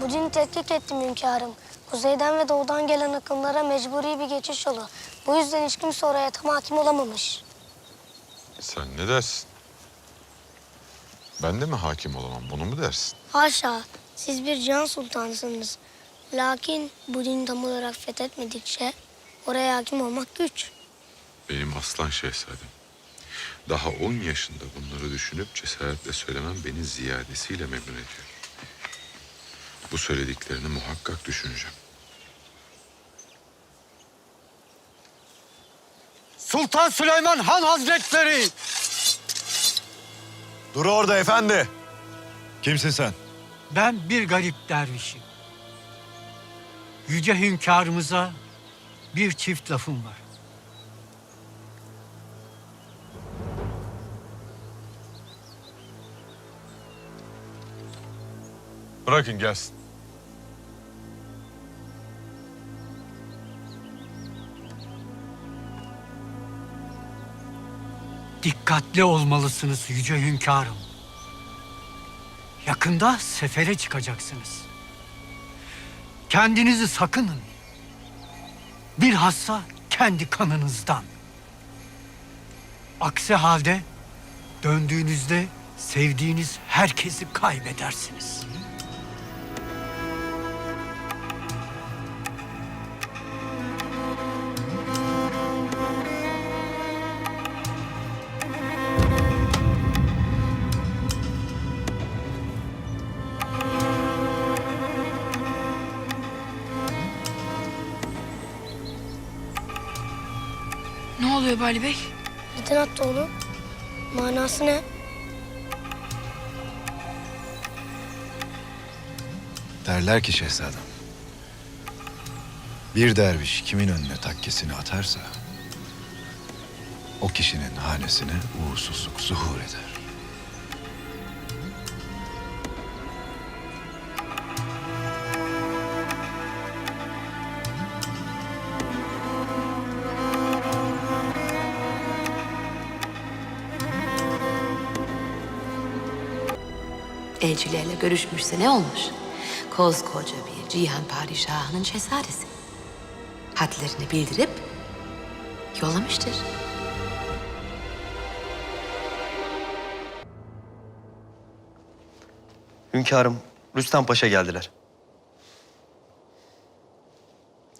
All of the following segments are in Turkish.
Budin'i tetkik ettim hünkârım. Kuzeyden ve doğudan gelen akımlara mecburi bir geçiş yolu. Bu yüzden hiç kimse oraya tam hakim olamamış. Sen ne dersin? Ben de mi hakim olamam bunu mu dersin? Haşa, siz bir can sultanısınız. Lakin Budin'i tam olarak fethetmedikçe oraya hakim olmak güç. Benim aslan şehzadem. Daha 10 yaşında bunları düşünüp cesaretle söylemem beni ziyadesiyle memnun ediyor. Bu söylediklerini muhakkak düşüneceğim. Sultan Süleyman Han Hazretleri! Dur orada efendi. Kimsin sen? Ben bir garip dervişim. Yüce hünkârımıza bir çift lafım var. Bırakın gelsin. Dikkatli olmalısınız yüce hünkârım. Yakında sefere çıkacaksınız. Kendinizi sakının. Bilhassa kendi kanınızdan. Aksi halde döndüğünüzde sevdiğiniz herkesi kaybedersiniz. Ne oluyor Bali Bey? Neden attı onu? Manası ne? Derler ki şehzadem. Bir derviş kimin önüne takkesini atarsa... ...o kişinin hanesine uğursuzluk zuhur eder. Elçilerle görüşmüşse ne olmuş? Koskoca bir cihan padişahının şehzadesi. Hadlerini bildirip yollamıştır. Hünkârım, Rüstem Paşa geldiler.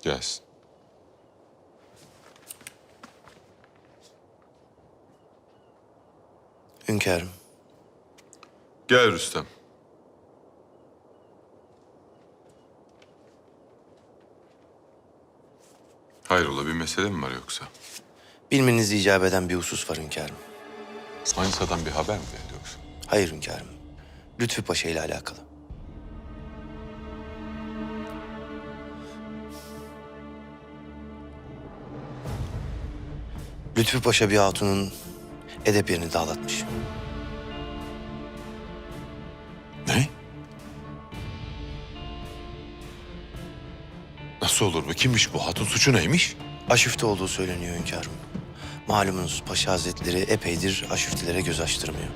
Gelsin. Hünkârım, Gel Rüstem. Hayrola bir mesele mi var yoksa? bilmenizi icap eden bir husus var hünkârım. Manisa'dan bir haber mi geldi yoksa? Hayır hünkârım, Lütfü Paşa ile alakalı. Lütfü Paşa bir hatunun edep yerini dağlatmış. Nasıl olur bu? Kimmiş bu? Hatun suçu neymiş? Aşüfte olduğu söyleniyor hünkârım. Malumunuz Paşa Hazretleri epeydir aşüftelere göz açtırmıyor.